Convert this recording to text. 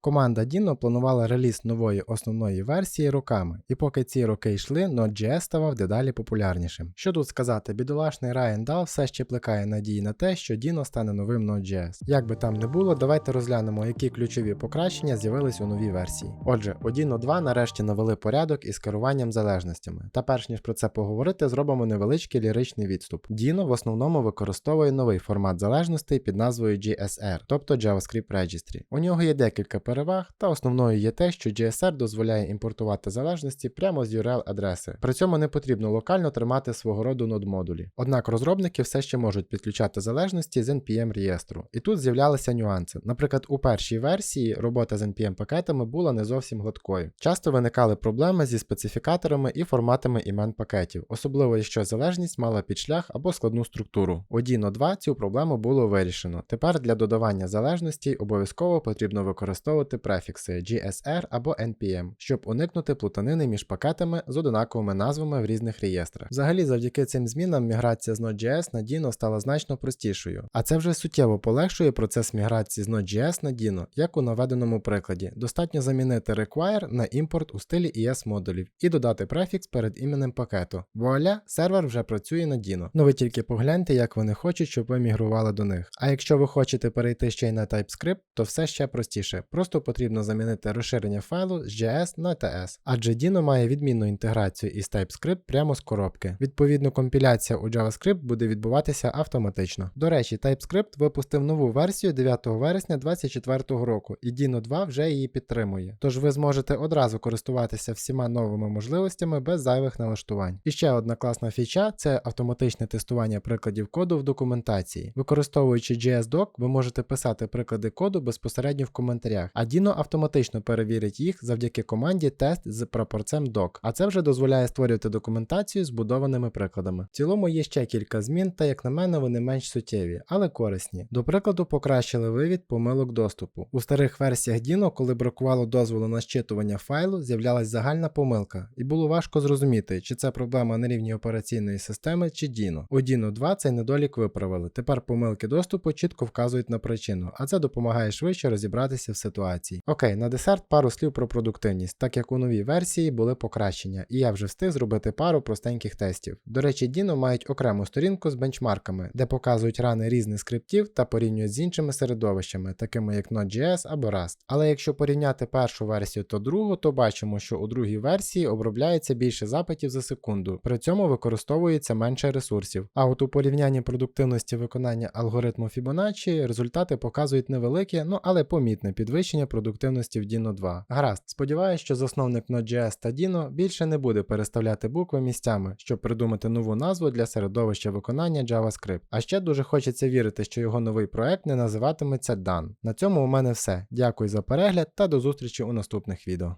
Команда Dino планувала реліз нової основної версії роками, і поки ці роки йшли, Node.js ставав дедалі популярнішим. Що тут сказати, бідолашний Ryan Dahl все ще плекає надії на те, що Dino стане новим Node.js. Як би там не було, давайте розглянемо, які ключові покращення з'явились у новій версії. Отже, у Dino 2 нарешті навели порядок із керуванням залежностями. Та перш ніж про це поговорити, зробимо невеличкий ліричний відступ. Dino в основному використовує новий формат залежностей під назвою GSR, тобто JavaScript Registry. У нього є декілька переваг, та основною є те, що GSR дозволяє імпортувати залежності прямо з URL-адреси. При цьому не потрібно локально тримати свого роду нод-модулі. Однак розробники все ще можуть підключати залежності з npm реєстру. І тут з'являлися нюанси. Наприклад, у першій версії робота з npm пакетами була не зовсім гладкою. Часто виникали проблеми зі специфікаторами і форматами імен пакетів, особливо якщо залежність мала підшлях або складну структуру. У Dino 2 цю проблему було вирішено. Тепер для додавання залежностей обов'язково потрібно використовувати префікси GSR або NPM, щоб уникнути плутанини між пакетами з одинаковими назвами в різних реєстрах. Взагалі, завдяки цим змінам міграція з Node.js на Dino стала значно простішою, а це вже суттєво полегшує процес міграції з Node.js на Dino, як у наведеному прикладі. Достатньо замінити require на імпорт у стилі ES модулів і додати префікс перед іменем пакету. Вуаля, сервер вже працює на Dino. Ну ви тільки погляньте, як вони хочуть, щоб ви мігрували до них. А якщо ви хочете перейти ще й на TypeScript, то все ще простіше. Просто потрібно замінити розширення файлу з JS на TS, адже Dino має відмінну інтеграцію із TypeScript прямо з коробки. Відповідно, компіляція у JavaScript буде відбуватися автоматично. До речі, TypeScript випустив нову версію 9 вересня 2024 року, і Dino 2 вже її підтримує. Тож ви зможете одразу користуватися всіма новими можливостями без зайвих налаштувань. І ще одна класна фіча це автоматичне тестування прикладів коду в документації. Використовуючи JSDoc, ви можете писати приклади коду безпосередньо в коментарях, а Dino автоматично перевірить їх завдяки команді тест з прапорцем doc. А це вже дозволяє створювати документацію з будованими прикладами. В цілому є ще кілька змін, та як на мене, вони менш суттєві, але корисні. До прикладу, покращили вивід помилок доступу. У старих версіях Dino, коли бракувало дозволу на щитування файлу, з'являлась загальна помилка, і було важко зрозуміти, чи це проблема на рівні операційної системи чи Dino. У Dino 2 цей недолік виправили. Тепер помилки доступу чітко вказують на причину, а це допомагає швидше розібратися в ситуації. Окей, на десерт пару слів про продуктивність, так як у новій версії були покращення, і я вже встиг зробити пару простеньких тестів. До речі, Dino мають окрему сторінку з бенчмарками, де показують рани різних скриптів та порівнюють з іншими середовищами, такими як Node.js або Rust. Але якщо порівняти першу версію та другу, то бачимо, що у другій версії обробляється більше запитів за секунду, при цьому використовується менше ресурсів. А от у порівнянні продуктивності виконання алгоритму Fibonacci результати показують невелике, ну але помітне підвищення продуктивності в Dino 2. Гаразд, сподіваюся, що засновник Node.js та Dino більше не буде переставляти букви місцями, щоб придумати нову назву для середовища виконання JavaScript. А ще дуже хочеться вірити, що його новий проект не називатиметься Dan. На цьому у мене все. Дякую за перегляд та до зустрічі у наступних відео.